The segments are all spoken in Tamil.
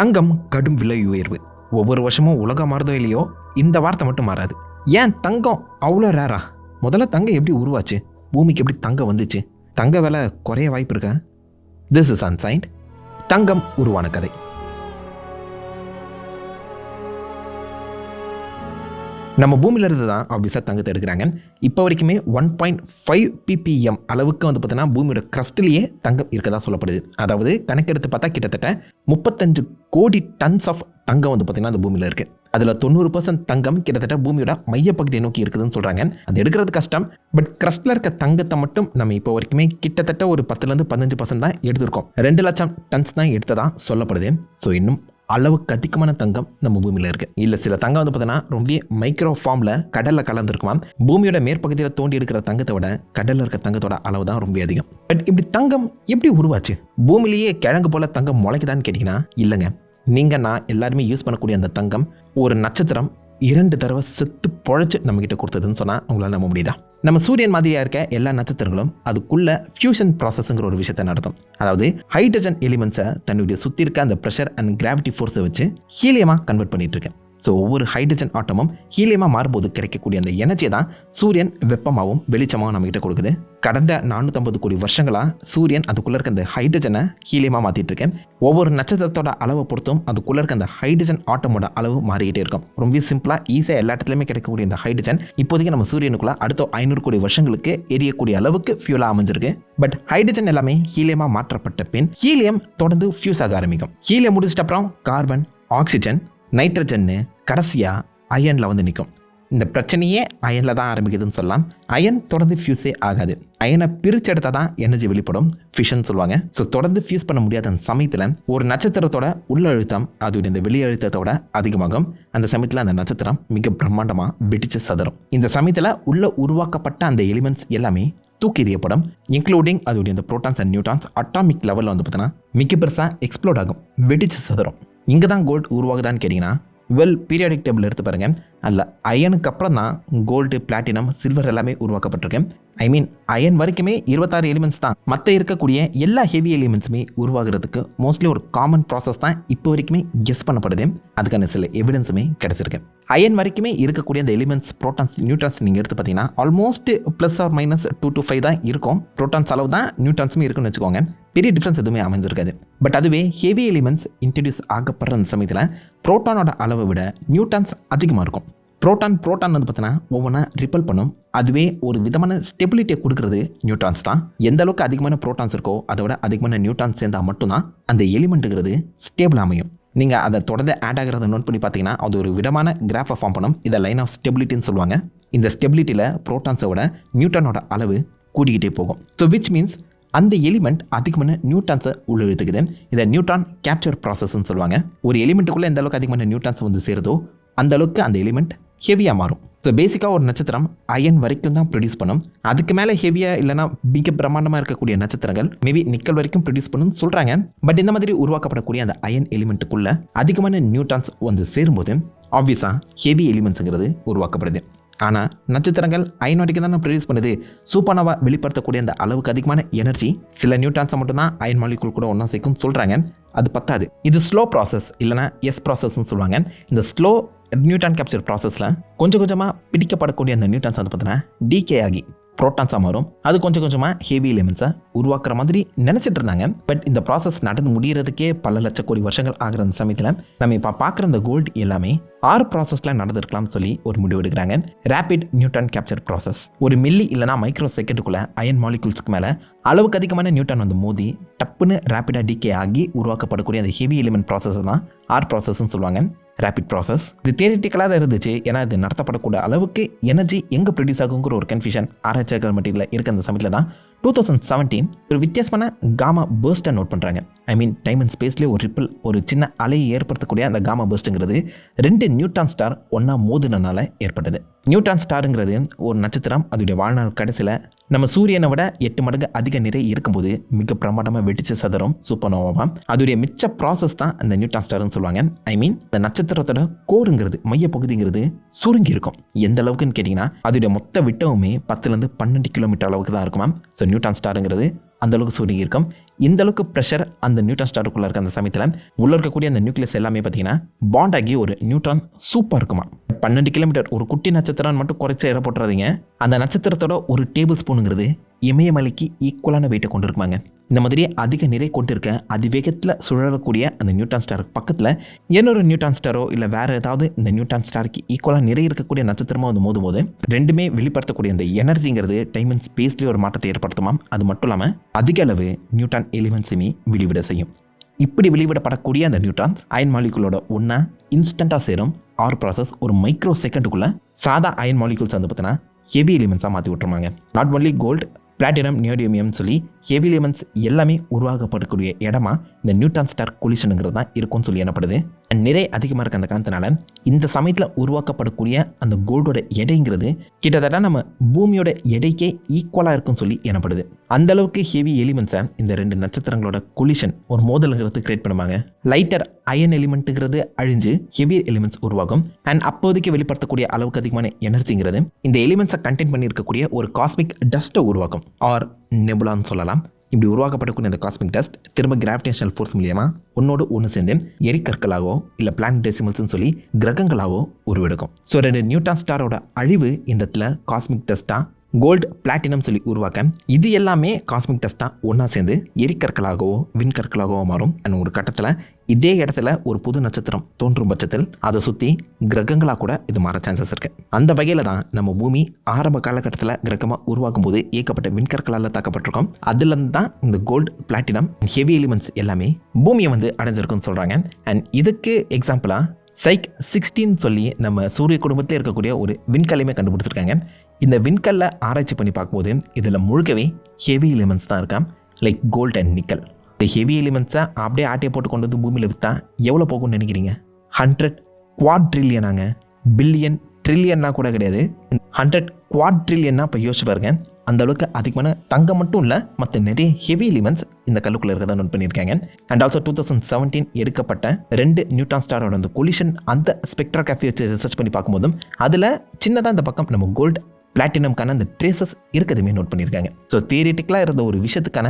தங்கம் கடும் விலை உயர்வு. ஒவ்வொரு வருஷமும் உலகம் மாறுதோ இல்லையோ இந்த வார்த்தை மட்டும் மாறாது. ஏன் தங்கம் அவ்வளோ ரேரா முதல்ல தங்கம் எப்படி உருவாச்சு? பூமிக்கு எப்படி தங்கம் வந்துச்சு? தங்க விலை குறைய வாய்ப்பு இருக்கா? திஸ் இஸ் அன்சைன்ட் தங்கம் உருவான கதை. நம்ம பூமியில் இருந்து தான் ஆப்வியஸாக தங்கத்தை எடுக்கிறாங்க. இப்போ வரைக்குமே ஒன் பாயிண்ட் ஃபைவ் பிபிஎம் அளவுக்கு வந்து பார்த்தீங்கன்னா பூமியோட கிரஸ்ட்லேயே தங்கம் இருக்கதா சொல்லப்படுது. அதாவது கணக்கெடுத்து பார்த்தா கிட்டத்தட்ட முப்பத்தஞ்சு கோடி டன்ஸ் ஆஃப் தங்கம் வந்து பார்த்தீங்கன்னா அந்த பூமியில் இருக்குது அதில் தொண்ணூறு பர்சன்ட் தங்கம் கிட்டத்தட்ட பூமியோட மையப்பகுதியை நோக்கி இருக்குதுன்னு சொல்கிறாங்க அது எடுக்கிறது கஷ்டம். பட் கிரஸ்டில் இருக்க தங்கத்தை மட்டும் நம்ம இப்போ வரைக்குமே கிட்டத்தட்ட ஒரு பத்துலேருந்து பதினஞ்சு பர்சன்ட் தான் எடுத்திருக்கோம். ரெண்டு லட்சம் டன்ஸ் தான் எடுத்ததாக சொல்லப்படுது. ஸோ இன்னும் அளவுக்கு அதிகமான தங்கம் நம்ம பூமியில் இருக்குது இல்லை சில தங்கம் வந்து பார்த்தீங்கன்னா ரொம்ப மைக்ரோ ஃபார்மில் கடலில் கலந்துருக்குமா பூமியோட மேற்பகுதியில் தோண்டி எடுக்கிற தங்கத்தை விட கடலில் இருக்க தங்கத்தோட அளவு தான் ரொம்ப அதிகம். பட் இப்படி தங்கம் எப்படி உருவாச்சு? பூமியிலேயே கிழங்கு போல தங்கம் முளைக்குதான்னு கேட்டிங்கன்னா இல்லைங்க. நீங்கள் நான் எல்லாருமே யூஸ் பண்ணக்கூடிய அந்த தங்கம் ஒரு நட்சத்திரம் இரண்டு தடவை செத்து பொழைச்சு நம்மக்கிட்ட கொடுத்ததுன்னு சொன்னால் உங்களால் நம்ப முடியுதா? நம்ம சூரியன் மாதிரியாக இருக்க எல்லா நட்சத்திரங்களும் அதுக்குள்ள ஃபியூஷன் ப்ராசஸ்ங்கிற ஒரு விஷயத்தை நடத்தும். அதாவது ஹைட்ரஜன் எலிமெண்ட்ஸை தன்னுடைய சுற்றி இருக்க அந்த ப்ரெஷர் அண்ட் கிராவிட்டி ஃபோர்ஸை வச்சு ஹீலியமாக கன்வெர்ட் பண்ணிட்டு இருக்கேன். ஸோ ஒவ்வொரு ஹைட்ரஜன் ஆட்டமும் ஹீலியமாக மாறும்போது கிடைக்கக்கூடிய அந்த எனர்ஜியை தான் சூரியன் வெப்பமாகவும் வெளிச்சமாகவும் நம்மகிட்ட கொடுக்குது. கடந்த நானூற்றம்பது கோடி வருஷங்களாக சூரியன் அதுக்குள்ளே இருக்க அந்த ஹைட்ரஜனை ஹீலியமாக மாற்றிட்டு இருக்கேன். ஒவ்வொரு நட்சத்திரத்தோட அளவை பொறுத்தும் அதுக்குள்ளே இருக்க அந்த ஹைட்ரஜன் ஆட்டமோட அளவு மாறிக்கிட்டே இருக்கும். ரொம்ப சிம்பிளாக ஈஸியாக எல்லா இடத்துலையுமே கிடைக்கக்கூடிய இந்த ஹைட்ரஜன் இப்போதைக்கு நம்ம சூரியனுக்குள்ள அடுத்த ஐநூறு கோடி வருஷங்களுக்கு எரியக்கூடிய அளவுக்கு ஃபியூலாக அமைஞ்சிருக்கு. பட் ஹைட்ரஜன் எல்லாமே ஹீலியமாக மாற்றப்பட்ட பின் ஹீலியம் தொடர்ந்து ஃபியூஸ் ஆக ஆரம்பிக்கும். ஹீலியம் முடிச்சிட்ட அப்புறம் கார்பன் ஆக்சிஜன் நைட்ரஜன்னு கடைசியாக அயனில் வந்து நிற்கும் இந்த பிரச்சனையே அயனில் தான் ஆரம்பிக்குதுன்னு சொல்லலாம். அயன் தொடர்ந்து ஃபியூஸே ஆகாது. அயனை பிரிச்செடுத்தால் தான் எனர்ஜி வெளிப்படும். ஃபிஷன் சொல்லுவாங்க. ஸோ தொடர்ந்து ஃபியூஸ் பண்ண முடியாத அந்த சமயத்தில் ஒரு நட்சத்திரத்தோட உள்ள அழுத்தம் இந்த வெளி அழுத்தத்தோட அதிகமாகும். அந்த சமயத்தில் அந்த நட்சத்திரம் மிக பிரம்மாண்டமாக வெடிச்சு சதறும். இந்த சமயத்தில் உள்ள உருவாக்கப்பட்ட அந்த எலிமெண்ட்ஸ் எல்லாமே தூக்கி எறியப்படும். இன்க்ளூடிங் அதோடைய இந்த ப்ரோட்டான்ஸ் அண்ட் நியூட்ரான்ஸ் அட்டாமிக் லெவலில் வந்து பார்த்தீங்கன்னா மிக பெருசாக எக்ஸ்ப்ளோட் ஆகும். வெடிச்சு சதறும். இங்கே தான் கோல்டு உருவாகுதான்னு கேட்டிங்கன்னா வெல் பீரியாடிக் டேபிள் எடுத்து பாருங்க. அதில் அயனுக்கு அப்புறம் தான் கோல்டு பிளாட்டினம் சில்வர் எல்லாமே உருவாக்கப்பட்டிருக்கு. ஐ மீன் அயன் வரைக்குமே இருபத்தாறு எலிமெண்ட்ஸ் தான். மற்ற இருக்கக்கூடிய எல்லா ஹெவி எலிமெண்ட்ஸுமே உருவாகிறதுக்கு மோஸ்ட்லி ஒரு காமன் ப்ராசஸ் தான் இப்போ வரைக்குமே கெஸ் பண்ணப்படுது. அதுக்கான சில எவிடன்ஸுமே கிடச்சிருக்கு. அயன் வரைக்குமே இருக்கக்கூடிய அந்த எலிமெண்ட்ஸ் ப்ரோட்டான்ஸ் நியூட்ரான்ஸ் நீங்கள் எடுத்து பார்த்தீங்கன்னா almost plus or minus two to five தான் இருக்கும். ப்ரோட்டான்ஸ் அளவு தான் நியூட்ரான்ஸுமே இருக்குன்னு வச்சுக்கோங்க. பெரிய டிஃப்ரென்ஸ் எதுவுமே அமைஞ்சிருக்காது. பட் அதுவே ஹெவி எலிமெண்ட்ஸ் இன்ட்ரடியூஸ் ஆகப்படுற அந்த சமயத்தில் ப்ரோட்டானோட அளவை விட நியூட்ரான்ஸ் அதிகமாக இருக்கும். ப்ரோட்டான் ப்ரோட்டான் வந்து பார்த்தீங்கன்னா ஒவ்வொன்றா ரிப்பல் பண்ணும். அதுவே ஒரு விதமான ஸ்டெபிலிட்டியை கொடுக்கறது நியூட்ரான்ஸ் தான். எந்த அளவுக்கு அதிகமான ப்ரோட்டான்ஸ் இருக்கோ அதை விட அதிகமான நியூட்ரான்ஸ் சேர்ந்தால் மட்டும்தான் அந்த எலிமெண்ட்டுங்கிறது ஸ்டேபிள் அமையும். நீங்கள் அதை தொடர்ந்து ஆட் ஆகிறத நோட் பண்ணி பார்த்தீங்கன்னா அது ஒரு விதமான கிராஃபை ஃபார்ம் பண்ணும். இதை லைன் ஆஃப் ஸ்டெபிலிட்டின்னு சொல்லுவாங்க. இந்த ஸ்டெபிலிட்டியில் ப்ரோட்டான்ஸை விட நியூட்ரானோட அளவு கூடிக்கிட்டே போகும். ஸோ விச் மீன்ஸ் அந்த எலிமெண்ட் அதிகமான நியூட்ரான்ஸை உள்ள இழுத்துக்குது. இதை நியூட்ரான் கேப்சர் ப்ராசஸ்ன்னு சொல்லுவாங்க. ஒரு எலிமெண்ட்டுக்குள்ளே எந்த அளவுக்கு அதிகமான நியூட்ரான்ஸ் வந்து சேருதோ அந்த அளவுக்கு அந்த எலிமெண்ட் ஹெவியாக மாறும். ஸோ பேசிக்காக ஒரு நட்சத்திரம் அயன் வரைக்கும் தான் ப்ரொடியூஸ் பண்ணும். அதுக்கு மேலே ஹெவியாக இல்லைனா மிக பிரம்மாண்டமாக இருக்கக்கூடிய நட்சத்திரங்கள் மேபி நிக்கல் வரைக்கும் ப்ரொடியூஸ் பண்ணுன்னு சொல்கிறாங்க பட் இந்த மாதிரி உருவாக்கப்படக்கூடிய அந்த அயன் எலிமெண்ட்டுக்குள்ளே அதிகமான நியூட்ரான்ஸ் வந்து சேரும்போது ஆப்வியஸாக ஹெவி எலிமெண்ட்ஸுங்கிறது உருவாக்கப்படுது. ஆனால் நட்சத்திரங்கள் அயனோடிக்கு தானே ப்ரொடியூஸ் பண்ணுது. சூப்பர்னோவா வெளிப்படுத்தக்கூடிய அந்த அளவுக்கு அதிகமான எனர்ஜி சில நியூட்ரான்ஸை மட்டும்தான் அயன் மாலிகுல் கூட ஒன்றா சேர்க்கும் சொல்கிறாங்க அது பத்தாது. இது ஸ்லோ ப்ராசஸ் இல்லைனா எஸ் ப்ராசஸ்ன்னு சொல்லுவாங்க. இந்த ஸ்லோ நியூட்ரான் கேப்சர் ப்ராசஸில் கொஞ்சம் கொஞ்சமாக பிடிக்கப்படக்கூடிய அந்த நியூட்ரான்ஸ் வந்து பார்த்தீங்கன்னா டிகே ஆகி ப்ரோட்டான்ஸாக மாறும். அது கொஞ்சம் கொஞ்சமாக ஹெவி எலிமெண்ட்ஸை உருவாக்குற மாதிரி நினச்சிட்டு இருந்தாங்க. பட் இந்த ப்ராசஸ் நடந்து முடியறதுக்கே பல லட்ச கோடி வருஷங்கள் ஆகிற அந்த சமயத்தில் நம்ம இப்போ பார்க்குற இந்த கோல்டு எல்லாமே ஆறு ப்ராசஸில் நடந்திருக்கலாம்னு சொல்லி ஒரு முடிவு எடுக்கிறாங்க. ரேபிட் நியூட்ரான் கேப்சர் ப்ராசஸ் ஒரு மில்லி இல்லைனா மைக்ரோ செகண்டுக்குள்ளே அயன் மாலிகுல்ஸ்க்கு மேலே அளவுக்கு அதிகமான நியூட்ரான் வந்து மோதி டப்புன்னு ரேப்பிடாக டிகே ஆகி உருவாக்கப்படக்கூடிய அந்த ஹெவி எலிமெண்ட் ப்ராசஸ் தான் ஆர் ப்ராசஸ்ன்னு சொல்லுவாங்க. ரேபிட் ப்ராசஸ் இது தியரிட்டிக்கலாக தான் இருந்துச்சு. ஏன்னா இது நடத்தப்படக்கூடிய அளவுக்கு எனர்ஜி எங்கே ப்ரொடியூஸ் ஆகுங்கிற ஒரு கன்ஃபியூஷன் ஆராய்ச்சியாளர்கள் மட்டியில் இருக்க அந்த சமயத்தில் தான் டூ தௌசண்ட் செவன்டீன் ஒரு வித்தியாசமான காமா பேர்ஸ்ட்டை நோட் பண்ணுறாங்க ஐ மீன் டைம் அண்ட் ஸ்பேஸ்லேயே ஒரு ரிப்பிள் ஒரு சின்ன அலையை ஏற்படுத்தக்கூடிய அந்த காமா பேர்ஸ்ட்டுங்கிறது ரெண்டு நியூட்ரான் ஸ்டார் ஒன்றா மோதுனனால ஏற்பட்டது. நியூட்ரான் ஸ்டாருங்கிறது ஒரு நட்சத்திரம் அதோடைய வாழ்நாள் கடைசியில் நம்ம சூரியனை விட எட்டு மடங்கு அதிக நிறை இருக்கும்போது மிக பிரமாண்டமாக வெடிச்சு சூப்பர் சூப்பர்னோவா அதோடைய மிச்ச ப்ராசஸ் தான் அந்த நியூட்ரான் ஸ்டார்னு சொல்லுவாங்க. ஐ மீன் இந்த நட்சத்திரத்தோட கோருங்கிறது மைய பகுதிங்கிறது சுருங்கி இருக்கும் எந்த அளவுக்குன்னு கேட்டிங்கன்னா அதோடைய மொத்த விட்டவுமே பத்துலேருந்து பன்னெண்டு கிலோமீட்டர் அளவுக்கு தான் இருக்குமா ஸோ நியூட்டான் ஸ்டாருங்கிறது அந்த அளவுக்கு இருக்கும். இந்த அளவுக்கு ப்ரெஷர் அந்த நியூட்ரான் ஸ்டாருக்குள்ளே இருக்க அந்த சமயத்தில் உள்ள இருக்கக்கூடிய அந்த நியூக்ளியஸ் எல்லாமே பார்த்தீங்கன்னா பாண்ட் ஆகி ஒரு நியூட்ரான் சூப்பராக இருக்குமா? பன்னெண்டு கிலோமீட்டர் ஒரு குட்டி நட்சத்திரம் மட்டும் குறைச்சி இட போட்டுறாதீங்க. அந்த நட்சத்திரத்தோட ஒரு டேபிள் ஸ்பூனுங்கிறது இமயமலைக்கு ஈக்குவலான வெயிட்டை கொண்டு இருக்குமாங்க இந்த மாதிரி அதிக நிறை கொண்டு இருக்க அதிவேகத்தில் சுழலக்கூடிய அந்த நியூட்டான் ஸ்டார் பக்கத்தில் இன்னொரு நியூட்டான் ஸ்டாரோ இல்லை வேறு ஏதாவது இந்த நியூட்டான் ஸ்டாருக்கு ஈக்குவலாக நிறைய இருக்கக்கூடிய நட்சத்திரமாக வந்து மோதும் போது ரெண்டுமே வெளிப்படுத்தக்கூடிய அந்த எனர்ஜிங்கிறது டைம் அண்ட் ஸ்பேஸ்லேயே ஒரு மாற்றத்தை ஏற்படுத்துமாம். அது மட்டும் இல்லாமல் அதிக அளவு நியூட்டான் எலிமெண்ட்ஸுமே வெளிவிட செய்யும். இப்படி வெளிவிடப்படக்கூடிய அந்த நியூட்ரான்ஸ் அயன் மாலிகுலோட ஒன்றா இன்ஸ்டண்ட்டாக சேரும். ஆர் ப்ராசஸ் ஒரு மைக்ரோ செகண்டுக்குள்ளே சாதா அயன் மாலிகுல்ஸ் வந்து பார்த்தீங்கன்னா ஹெவி எலிமெண்ட்ஸாக மாற்றி விட்டுருவாங்க not only gold platinum neodymium சொல்லி ஹெவி எலிமெண்ட்ஸ் எல்லாமே உருவாக்கப்படக்கூடிய இடமா இந்த நியூட்ரான் ஸ்டார் கொலிஷனுங்கிறது தான் இருக்கும்னு சொல்லி எனப்படுது And நிறை அதிகமாக இருக்க அந்த காரணத்தினால இந்த சமயத்தில் உருவாக்கப்படக்கூடிய அந்த கோல்டோட எடைங்கிறது கிட்டத்தட்ட நம்ம பூமியோட எடைக்கே ஈக்குவலாக இருக்கும்னு சொல்லி எனப்படுது அந்த அளவுக்கு ஹெவி எலிமெண்ட்ஸை இந்த ரெண்டு நட்சத்திரங்களோட கொலிஷன் ஒரு மோதல்கிறது கிரியேட் பண்ணுவாங்க. லைட்டர் அயன் எலிமெண்ட்டுங்கிறது அழிஞ்சு ஹெவி எலிமெண்ட்ஸ் உருவாகும். அண்ட் அப்போதைக்கு வெளிப்படுத்தக்கூடிய அளவுக்கு அதிகமான எனர்ஜிங்கிறது இந்த எலிமெண்ட்ஸை கண்டெயின் பண்ணியிருக்கக்கூடிய ஒரு காஸ்மிக் டஸ்ட்டை உருவாக்கும். ஆர் நெபுலான்னு சொல்லலாம். இப்படி உருவாக்கப்படக்கூடிய இந்த காஸ்மிக் டஸ்ட் திரும்ப கிராவிடேஷனல் ஃபோர்ஸ் மூலியமாக ஒன்னோடு ஒன்று சேர்ந்து எரிக்கற்களாகவோ இல்லை பிளான் டெசிமல்ஸ்னு சொல்லி கிரகங்களாகவோ உருவெடுக்கும். ஸோ ரெண்டு நியூட்டான் ஸ்டாரோட அழிவு இந்த இடத்துல காஸ்மிக் டஸ்ட்டாக கோல்டு பிளாட்டினம் சொல்லி உருவாக்க இது எல்லாமே காஸ்மிக் டஸ்ட்டாக ஒன்றா சேர்ந்து எரிக்கற்களாகவோ விண்கற்களாகவோ மாறும். அண்ட் ஒரு கட்டத்தில் இதே இடத்துல ஒரு புது நட்சத்திரம் தோன்றும் பட்சத்தில் அதை சுற்றி கிரகங்களாக கூட இது மாற சான்சஸ் இருக்குது அந்த வகையில் தான் நம்ம பூமி ஆரம்ப காலகட்டத்தில் கிரகமாக உருவாக்கும் போது இயக்கப்பட்ட விண்கற்களால் தாக்கப்பட்டிருக்கோம். அதுலேருந்து தான் இந்த கோல்டு பிளாட்டினம் ஹெவி எலிமெண்ட்ஸ் எல்லாமே பூமியை வந்து அடைஞ்சிருக்குன்னு சொல்கிறாங்க அண்ட் இதுக்கு எக்ஸாம்பிளாக சைக் சிக்ஸ்டீன் சொல்லி நம்ம சூரிய குடும்பத்தில் இருக்கக்கூடிய ஒரு விண்கலையுமே கண்டுபிடிச்சிருக்காங்க. இந்த விண்கல்ல ஆராய்ச்சி பண்ணி பார்க்கும்போது இதில் முழுக்கவே ஹெவி எலிமெண்ட்ஸ் தான் இருக்கான் லைக் கோல்ட் அண்ட் நிக்கல் இந்த ஹெவி எலிமெண்ட்ஸை அப்படியே ஆட்டையை போட்டு கொண்டு வந்து பூமியில் விற்றா எவ்வளோ போகும்னு நினைக்கிறீங்க? ஹண்ட்ரட் குவாட் ட்ரில்லியனாங்க பில்லியன் ட்ரில்லியன்லாம் கூட கிடையாது. ஹண்ட்ரட் குவாட் ட்ரில்லியன்னா இப்போ யோசிச்சு பாருங்க. அந்த அளவுக்கு அதிகமான தங்கம் மட்டும் இல்லை மற்ற நிறைய ஹெவி எலிமெண்ட்ஸ் இந்த கல்லுக்குள்ளே இருக்கதான் நோட் பண்ணியிருக்காங்க. And also two thousand seventeen எடுக்கப்பட்ட ரெண்டு நியூட்ரான் ஸ்டாரோட அந்த கொலிஷன் அந்த ஸ்பெக்ட்ரா கேஃபி வச்சு ரிசர்ச் பண்ணி பார்க்கும்போதும் அதில் சின்னதாக இந்த பக்கம் நம்ம கோல்டு பிளாட்டினம்கான அந்த ட்ரேசஸ் இருக்கிறதுமே நோட் பண்ணியிருக்காங்க. ஸோ தியரிட்டிக்கலாக இருந்த ஒரு விஷயத்துக்கான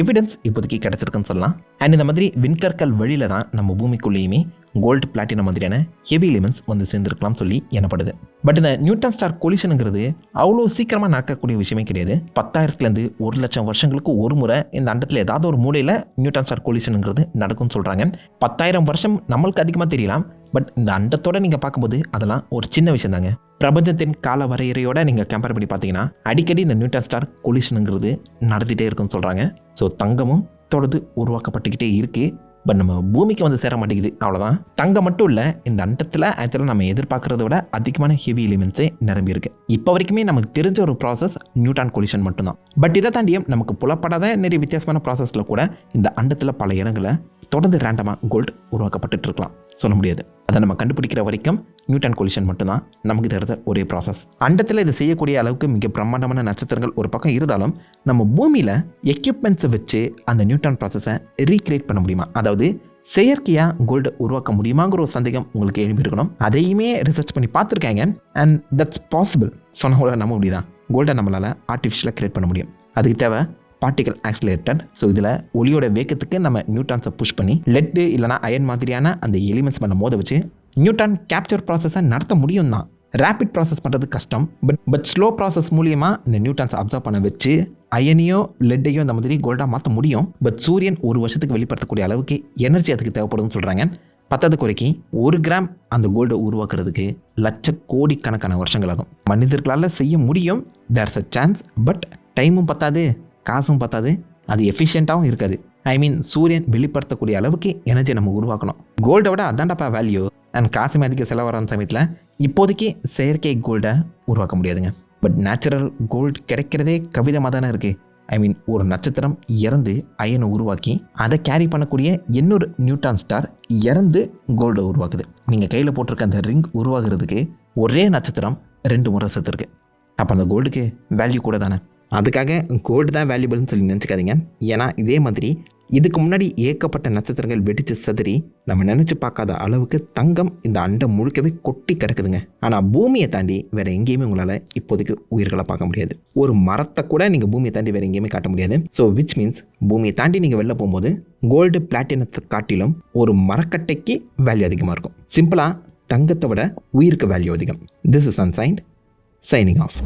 எவிடன்ஸ் இப்போதைக்கு கிடச்சிருக்குன்னு சொல்லலாம். அண்ட் இந்த மாதிரி விண்கற்கள் வழியில தான் நம்ம பூமிக்குள்ளேயுமே கோல்டு பிளாட்டினம் மாதிரியான ஹெவி எலிமெண்ட்ஸ் வந்து சேர்ந்துருக்கலாம் சொல்லி எனப்படுது பட் இந்த நியூட்டன் ஸ்டார் கொலிஷனுங்கிறது அவ்வளோ சீக்கிரமாக நடக்கக்கூடிய விஷயமே கிடையாது. பத்தாயிரத்துலேருந்து ஒரு லட்சம் வருஷங்களுக்கு ஒரு முறை இந்த அண்டத்தில் ஏதாவது ஒரு மூலையில் நியூட்டன் ஸ்டார் கொலிஷனுங்கிறது நடக்கும்னு சொல்கிறாங்க பத்தாயிரம் வருஷம் நம்மளுக்கு அதிகமாக தெரியலாம். பட் இந்த அண்டத்தோட நீங்கள் பார்க்கும்போது அதெல்லாம் ஒரு சின்ன விஷயம் தாங்க பிரபஞ்சத்தின் கால வரையறையோட நீங்கள் கம்பேர் பண்ணி பார்த்தீங்கன்னா அடிக்கடி இந்த நியூட்டன் ஸ்டார் கொலிஷனுங்கிறது நடந்துகிட்டே இருக்குன்னு சொல்கிறாங்க ஸோ தங்கமும் தொடர்ந்து உருவாக்கப்பட்டுக்கிட்டே இருக்குது பட் நம்ம பூமிக்கு வந்து சேர மாட்டேங்குது. அவ்வளோதான் தங்கம் மட்டும் இல்லை இந்த அண்டத்தில் ஆக்சுவலாக நம்ம எதிர்பார்க்கறத விட அதிகமான ஹெவி எலிமெண்ட்ஸே நிரம்பி இருக்கு. இப்போ வரைக்குமே நமக்கு தெரிஞ்ச ஒரு ப்ராசஸ் நியூட்டான் கொலிஷன் மட்டும்தான். பட் இதை தாண்டியும் நமக்கு புலப்படாத நிறைய வித்தியாசமான ப்ராசஸில் கூட இந்த அண்டத்தில் பல இடங்களை தொடர்ந்து ரேண்டமாக கோல்டு உருவாக்கப்பட்டுட்டு இருக்கலாம் சொல்ல முடியாது. அதை நம்ம கண்டுபிடிக்கிற வரைக்கும் நியூட்டன் கொலிஷன் மட்டும்தான் நமக்கு தெரிஞ்ச ஒரே ப்ராசஸ் அண்டத்தில் இது செய்யக்கூடிய அளவுக்கு மிக பிரம்மாண்டமான நட்சத்திரங்கள் ஒரு பக்கம் இருந்தாலும் நம்ம பூமியில் எக்யூப்மெண்ட்ஸை வச்சு அந்த நியூட்டன் ப்ராசஸை ரீக்ரியேட் பண்ண முடியுமா? அதாவது செயற்கையாக கோல்டு உருவாக்க முடியுமாங்கிற ஒரு சந்தேகம் உங்களுக்கு எழுப்பியிருக்கணும் அதையுமே ரிசர்ச் பண்ணி பார்த்துருக்காங்க. அண்ட் தட்ஸ் பாசிபிள் சொன்ன கூட நம்ப முடியுதான் கோல்டை நம்மளால் ஆர்டிஃபிஷியலாக கிரியேட் பண்ண முடியும். அதுக்கு தேவை பார்ட்டிகல் ஆக்சிலேட்டர் ஸோ இதில் ஒளியோட வேகத்துக்கு நம்ம நியூட்டான்ஸை புஷ் பண்ணி லெட்டு இல்லைனா அயன் மாதிரியான அந்த எலிமெண்ட்ஸ் பண்ண மோத வச்சு நியூட்ரான் கேப்சர் ப்ராசஸை நடத்த முடியும் தான் ரேபிட் ப்ராசஸ் பண்ணுறது கஷ்டம். பட் பட் ஸ்லோ ப்ராசஸ் மூலியமாக இந்த நியூட்டான்ஸ் அப்சர்வ் பண்ண வச்சு அயனையோ லெட்டையோ இந்த மாதிரி கோல்டாக மாற்ற முடியும். பட் சூரியன் ஒரு வருஷத்துக்கு வெளிப்படுத்தக்கூடிய அளவுக்கு எனர்ஜி அதுக்கு தேவைப்படுதுன்னு சொல்கிறாங்க பத்தாவது குறைக்கு ஒரு கிராம் அந்த கோல்டை உருவாக்குறதுக்கு லட்ச கோடிக்கணக்கான வருஷங்கள் ஆகும். மனிதர்களால் செய்ய முடியும். தேர்ஸ் அ சான்ஸ் பட் டைமும் பத்தாது. காசும் பத்தாது அது எஃபிஷியண்ட்டாகவும் இருக்காது. ஐ மீன் சூரியன் வெளிப்படுத்தக்கூடிய அளவுக்கு எனர்ஜி நம்ம உருவாக்கணும். கோல்டை விட அதான்டாப்பா வேல்யூ அண்ட் காசு அதிக செலவரான சமயத்தில் இப்போதைக்கு செயற்கை கோல்டை உருவாக்க முடியாதுங்க. பட் நேச்சுரல் கோல்டு கிடைக்கிறதே கவிதமாக தானே இருக்குது ஐ மீன் ஒரு நட்சத்திரம் இறந்து அயனை உருவாக்கி அதை கேரி பண்ணக்கூடிய இன்னொரு நியூட்ரான் ஸ்டார் இறந்து கோல்டை உருவாக்குது. நீங்கள் கையில் போட்டிருக்க அந்த ரிங் உருவாகிறதுக்கு ஒரே நட்சத்திரம் ரெண்டு முறை செத்துருக்கு. அப்போ அந்த கோல்டுக்கு வேல்யூ கூட தானே? அதுக்காக கோல்டு தான் வேல்யூபிள்னு சொல்லி நினச்சிக்காதீங்க. ஏன்னா இதே மாதிரி இதுக்கு முன்னாடி ஏகப்பட்ட நட்சத்திரங்கள் வெடித்து சிதறி நம்ம நினச்சி பார்க்காத அளவுக்கு தங்கம் இந்த அண்டம் முழுக்கவே கொட்டி கிடக்குதுங்க. ஆனால் பூமியை தாண்டி வேறு எங்கேயுமே உங்களால் இப்போதைக்கு உயிர்களை பார்க்க முடியாது. ஒரு மரத்தை கூட நீங்கள் பூமியை தாண்டி வேறு எங்கேயுமே காட்ட முடியாது. ஸோ விச் மீன்ஸ் பூமியை தாண்டி நீங்கள் வெளில போகும்போது கோல்டு பிளாட்டினத்தை காட்டிலும் ஒரு மரக்கட்டைக்கு வேல்யூ அதிகமாக இருக்கும். சிம்பிளாக தங்கத்தை விட உயிருக்கு வேல்யூ அதிகம். This is ancient shining of